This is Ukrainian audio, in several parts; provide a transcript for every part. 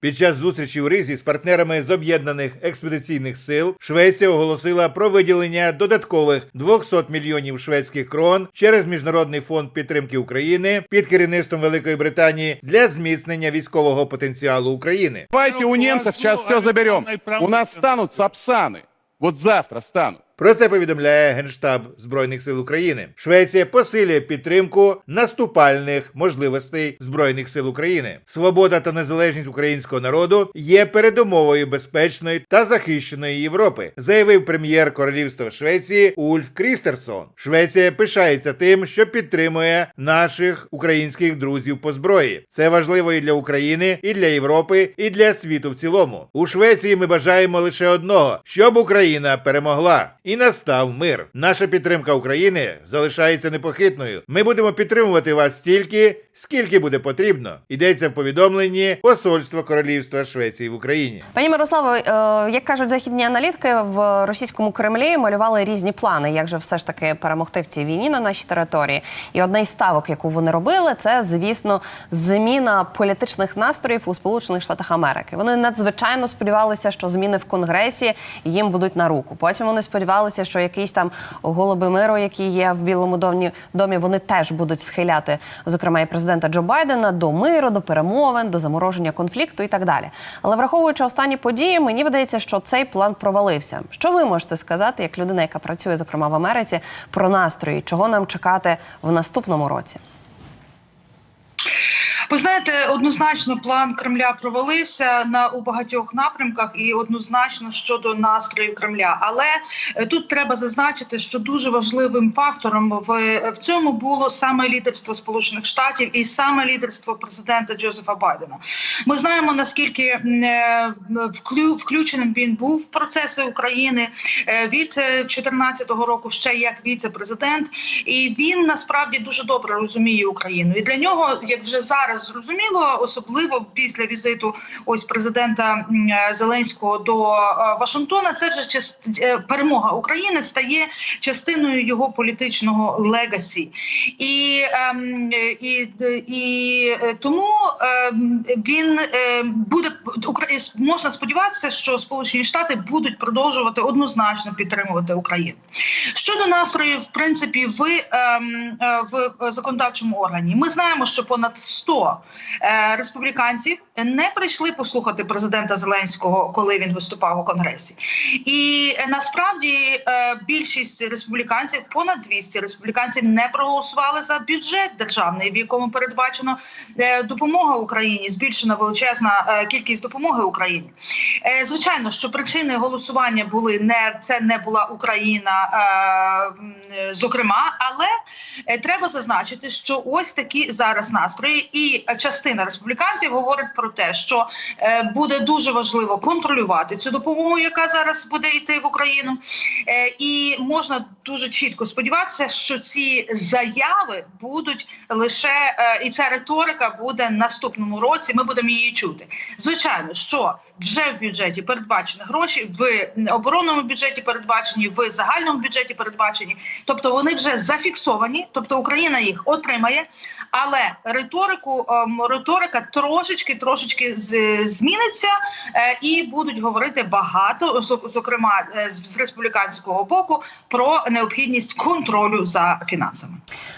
Під час зустрічі в Ризі з партнерами з об'єднаних експедиційних сил Швеція оголосила про виділення додаткових 200 мільйонів шведських крон через міжнародний фонд підтримки України під керівництвом Великої Британії для зміцнення військового потенціалу України. Давайте у немцев сейчас все заберем. У нас станут сапсаны. Вот завтра встанут. Про це повідомляє Генштаб Збройних сил України. Швеція посилює підтримку наступальних можливостей Збройних сил України. Свобода та незалежність українського народу є передумовою безпечної та захищеної Європи, заявив прем'єр Королівства Швеції Ульф Крістерсон. Швеція пишається тим, що підтримує наших українських друзів по зброї. Це важливо і для України, і для Європи, і для світу в цілому. У Швеції ми бажаємо лише одного, щоб Україна перемогла і настав мир. Наша підтримка України залишається непохитною. Ми будемо підтримувати вас стільки, скільки буде потрібно. Йдеться в повідомленні Посольства Королівства Швеції в Україні. Пані Мирославо, е, як кажуть західні аналітики, в російському Кремлі малювали різні плани, як же все ж таки перемогти в цій війні на нашій території. І одна із ставок, яку вони робили, це звісно зміна політичних настроїв у Сполучених Штатах Америки. Вони надзвичайно сподівалися, що зміни в Конгресі їм будуть на руку. Потім вони сподівалися, що якісь там голуби миру, які є в Білому домі, домі, вони теж будуть схиляти, зокрема і президента Джо Байдена до миру, до перемовин, до замороження конфлікту і так далі. Але враховуючи останні події, мені видається, що цей план провалився. Що ви можете сказати, як людина, яка працює зокрема в Америці, про настрої, чого нам чекати в наступному році? Ви знаєте, однозначно план Кремля провалився на у багатьох напрямках, і однозначно щодо настроїв Кремля. Але е, тут треба зазначити, що дуже важливим фактором в, в цьому було саме лідерство Сполучених Штатів і саме лідерство президента Джозефа Байдена. Ми знаємо наскільки е, вклю, включеним він був в процеси України е, від 2014 року, ще як віце-президент, і він насправді дуже добре розуміє Україну. І для нього, як вже зараз зрозуміло, особливо після візиту ось президента Зеленського до е, Вашингтона, це вже част- е, перемога України стає частиною його політичного легасі, і, ем, і, і е, тому ем, він буде можна сподіватися, що Сполучені Штати будуть продовжувати однозначно підтримувати Україну. Щодо настроїв, в принципі, в, ем, в законодавчому органі, ми знаємо, що понад 100 е, республіканців не прийшли послухати президента Зеленського, коли він виступав у конгресі. І е, насправді е, більшість республіканців, понад 200 республіканців, не проголосували за бюджет державний, в якому передбачено допомога Україні, збільшена величезна кількість допомоги Україні. Е, Звичайно, що причини голосування були не це не була Україна, е, зокрема, але е, треба зазначити, що ось такі зараз настрої, і частина республіканців говорить про те, що буде дуже важливо контролювати цю допомогу, яка зараз буде йти в Україну, і можна дуже чітко сподіватися, що ці заяви будуть лише і ця риторика буде наступному році. Ми будемо її чути. Звичайно, що вже в бюджеті передбачені гроші, в оборонному бюджеті передбачені, в загальному бюджеті передбачені. Тобто вони вже зафіксовані, тобто Україна їх отримає. Але риторику ем, риторика трошечки трошечки зміниться, е, і будуть говорити багато, зокрема е, з республіканського боку, про необхідність контролю за фінансами.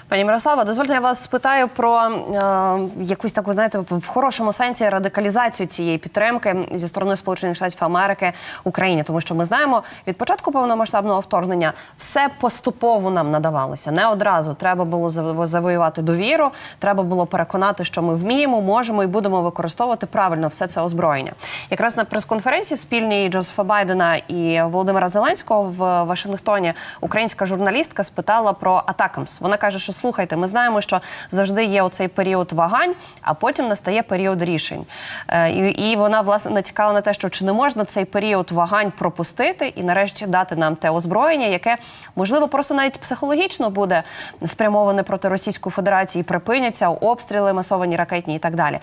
Пані Мирослава, дозвольте, я вас спитаю про е, якусь таку, знаєте, в хорошому сенсі радикалізацію цієї підтримки зі сторони Сполучених Штатів Америки Україні, тому що ми знаємо від початку повномасштабного вторгнення все поступово нам надавалося. Не одразу треба було заво- завоювати довіру. Треба було переконати, що ми вміємо, можемо і будемо використовувати правильно все це озброєння. Якраз на прес-конференції спільній Джозефа Байдена і Володимира Зеленського в Вашингтоні українська журналістка спитала про Атакамс. Вона каже, що слухайте, ми знаємо, що завжди є оцей період вагань, а потім настає період рішень. Е, і вона власне натякала на те, що чи не можна цей період вагань пропустити і нарешті дати нам те озброєння, яке можливо просто навіть психологічно буде спрямоване проти Російської Федерації, припиняться обстріли, масовані ракетні і так далі.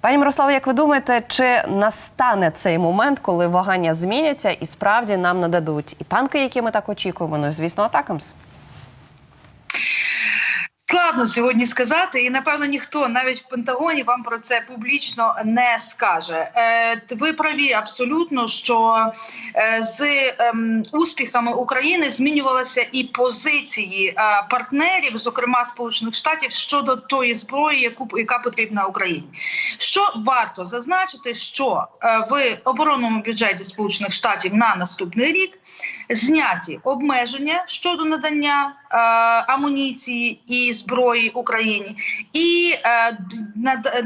Пані Мирославе, як ви думаєте, чи настане цей момент, коли вагання зміняться і справді нам нададуть і танки, які ми так очікуємо, ну звісно, атакамс? Складно сьогодні сказати, і напевно ніхто навіть в Пентагоні вам про це публічно не скаже. Е, ви праві абсолютно, що е, з ем, успіхами України змінювалися і позиції е, партнерів, зокрема Сполучених Штатів, щодо тої зброї, яку яка потрібна Україні. Що варто зазначити, що в оборонному бюджеті Сполучених Штатів на наступний рік зняті обмеження щодо надання е, амуніції і зброї Україні, і е,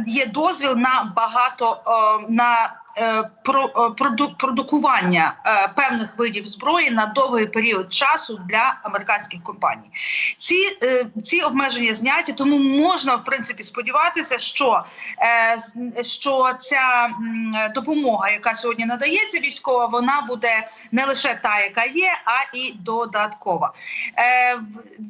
є дозвіл на багато е, на. Е, Про е, проду- продукування е, певних видів зброї на довгий період часу для американських компаній. Ці, ці обмеження зняті, тому можна в принципі сподіватися, що, що ця допомога, яка сьогодні надається військова, вона буде не лише та, яка є, а і додаткова.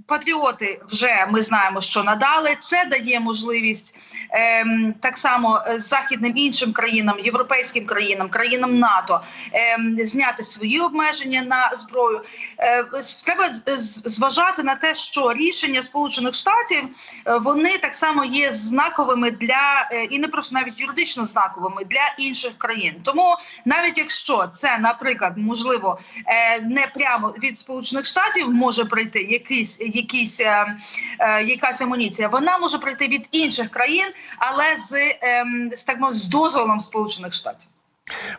Патріоти вже ми знаємо, що надали. Це дає можливість ем, так само західним іншим країнам, європейським країнам, країнам НАТО ем, зняти свої обмеження на зброю. Е, треба зважати на те, що рішення Сполучених Штатів е, вони так само є знаковими для е, і не просто навіть юридично знаковими для інших країн. Тому навіть якщо це, наприклад, можливо, не прямо від Сполучених Штатів може прийти якийсь, якийсь якась амуніція, вона може прийти від інших країн, але з, ем, з так мовити, з дозволом Сполучених Штатів.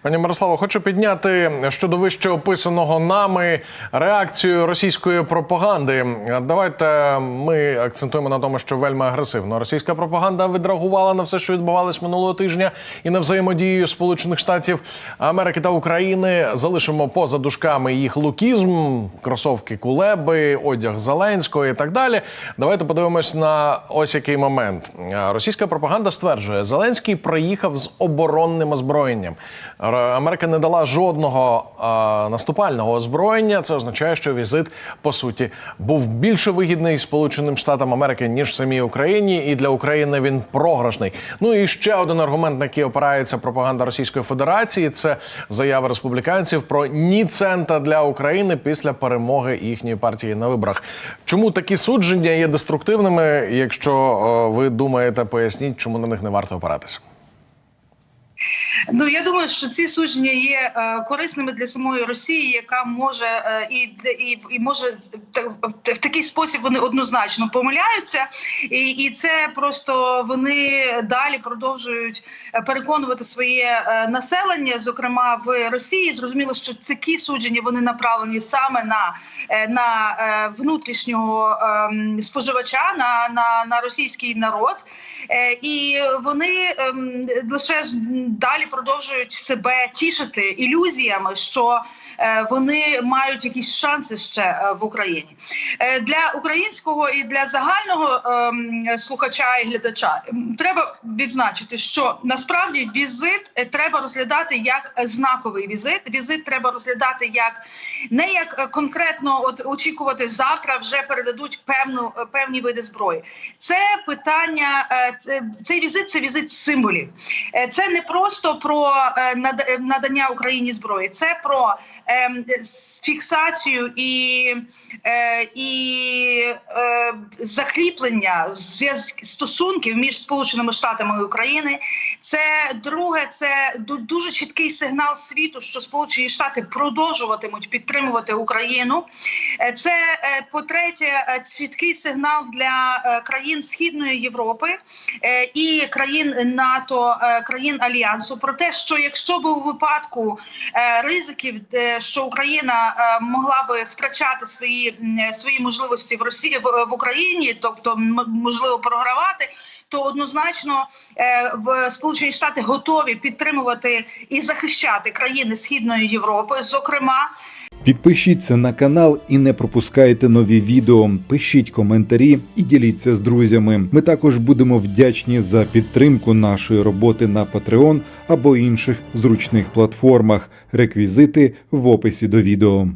Пані Мирославо, хочу підняти щодо вище описаного нами реакцію російської пропаганди. Давайте ми акцентуємо на тому, що вельми агресивно російська пропаганда відреагувала на все, що відбувалось минулого тижня, і на взаємодію Сполучених Штатів Америки та України. Залишимо поза дужками їх лукізм, кросовки кулеби, одяг Зеленського і так далі. Давайте подивимось на ось який момент. Російська пропаганда стверджує, Зеленський приїхав з оборонним озброєнням. Америка не дала жодного а, наступального озброєння. Це означає, що візит по суті був більше вигідний Сполученим Штатам Америки ніж самій Україні, і для України він програшний. Ну і ще один аргумент, на який опирається пропаганда Російської Федерації, це заява республіканців про ні цента для України після перемоги їхньої партії на виборах. Чому такі судження є деструктивними? Якщо о, ви думаєте, поясніть, чому на них не варто опиратися. Ну я думаю, що ці судження є е, корисними для самої Росії, яка може е, і, і, і може в такий спосіб вони однозначно помиляються, і, і це просто вони далі продовжують е, переконувати своє населення, зокрема в Росії. Зрозуміло, що такі судження вони направлені саме на, на внутрішнього ем, споживача, на, на, на російський народ. І вони ем, лише далі продовжують себе тішити ілюзіями, що вони мають якісь шанси ще е, в Україні Е, для українського і для загального ем, слухача і глядача. Треба відзначити, що насправді візит е, треба розглядати як е, знаковий візит. Візит треба розглядати як не як е, конкретно от очікувати завтра вже передадуть певну е, певні види зброї. Це питання, е, цей візит це візит символів. Е, Це не просто про е, над- е, надання Україні зброї, це про фіксацію і, е, і е, закріплення зв'язків стосунків між Сполученими Штатами і України. Це друге, це дуже чіткий сигнал світу, що Сполучені Штати продовжуватимуть підтримувати Україну. Е, Це е, по-третє, е, чіткий сигнал для країн Східної Європи і країн НАТО, країн Альянсу про те, що якщо б у випадку ризиків, що Україна могла би втрачати свої свої можливості в Росії в Україні, тобто можливо програвати. То однозначно е, в Сполучені Штати готові підтримувати і захищати країни Східної Європи, зокрема Підпишіться на канал і не пропускайте нові відео. Пишіть коментарі і діліться з друзями. Ми також будемо вдячні за підтримку нашої роботи на Patreon або інших зручних платформах. Реквізити в описі до відео.